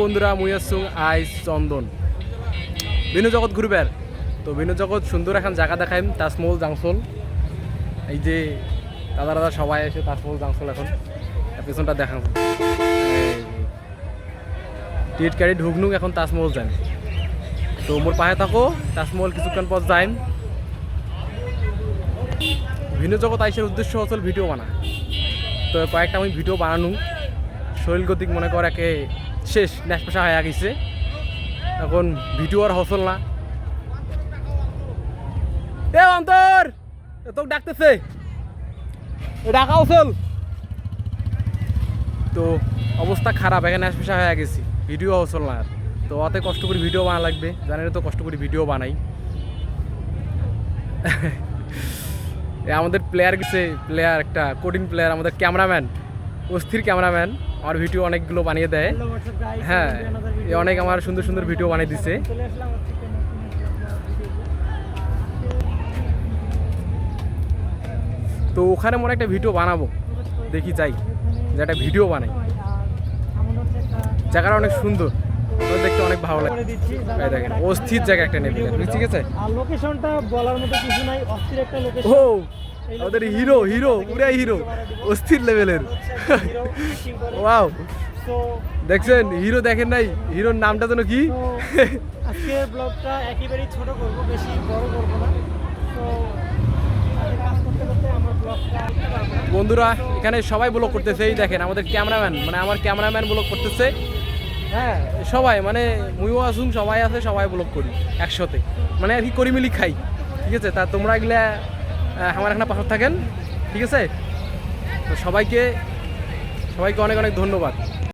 বন্ধুরা, মুই আসুং আইস চন্দন। বিনু জগৎ ঘুরবার তো বিনু জগৎ সুন্দর এখন জায়গা দেখাইম, তাজমহল জাংশন এই যে দাদা দাদা সবাই এসে তাজমহল জাংশন এখন। পেছনটা দেখাম টিকিট কাটি ঢুকনুক, এখন তাজমহল যান তো মোর পায়ে থাকো, তাজমহল কিছুক্ষণ পর যাইম। ভিন্ন জগৎ আইসের উদ্দেশ্য হচ্ছে ভিডিও বানা। তো কয়েকটা আমি ভিডিও বানানু। শরীর গতিক মনে কর একে শেষ ন্যাস পেশা হয়ে গেছে এখন ভিডিও আর হসল না। এ, অন্তর! তোকে ডাকতেছে। ডাকা হসল তো অবস্থা খারাপ এখানে ন্যাস পেশা হয়ে গেছি ভিডিও হসল না। আর তো অতে কষ্ট করে ভিডিও বানা লাগবে। জানেন তো কষ্ট করে ভিডিও বানাই। আমাদের প্লেয়ার গেছে প্লেয়ার একটা কোডিং প্লেয়ার আমাদের ক্যামেরাম্যান অস্থির ক্যামেরাম্যান। আমার ভিডিও অনেকগুলো বানিয়ে দেয়। হ্যাঁ এ অনেক আমার সুন্দর সুন্দর ভিডিও বানিয়ে দিছে। তো ওখানে মনে একটা ভিডিও বানাবো। দেখি চাই যে একটা ভিডিও বানাই। জায়গাটা অনেক সুন্দর। দেখতে অনেক ভালো লাগে। দেখেন অস্থির জায়গা একটা নেবে ঠিক আছে? আর লোকেশনটা বলার মতো কিছু নাই অস্থির একটা লোকেশন ও আমাদের হিরো হিরো পুরাই হিরো অস্থির লেভেলের ওয়াও দেখছেন হিরো দেখেন নাই হিরোর নামটা যেন কি? আজকের ব্লগটা একেবারেই ছোট করব বেশি বড় করব না। তো। বন্ধুরা এখানে সবাই ব্লগ করতেছে এই দেখেন আমাদের ক্যামেরাম্যান মানে আমার ক্যামেরাম্যান ব্লগ করতেছে। হ্যাঁ। সবাই মানে মুইও আসুন সবাই আছে সবাই ব্লগ করি একসাথে। মানে আর কি করি মিলি খাই ঠিক আছে? তা তোমরা এগুলা আমার এখানে পাশে থাকেন ঠিক আছে? তো সবাইকে সবাইকে অনেক অনেক ধন্যবাদ।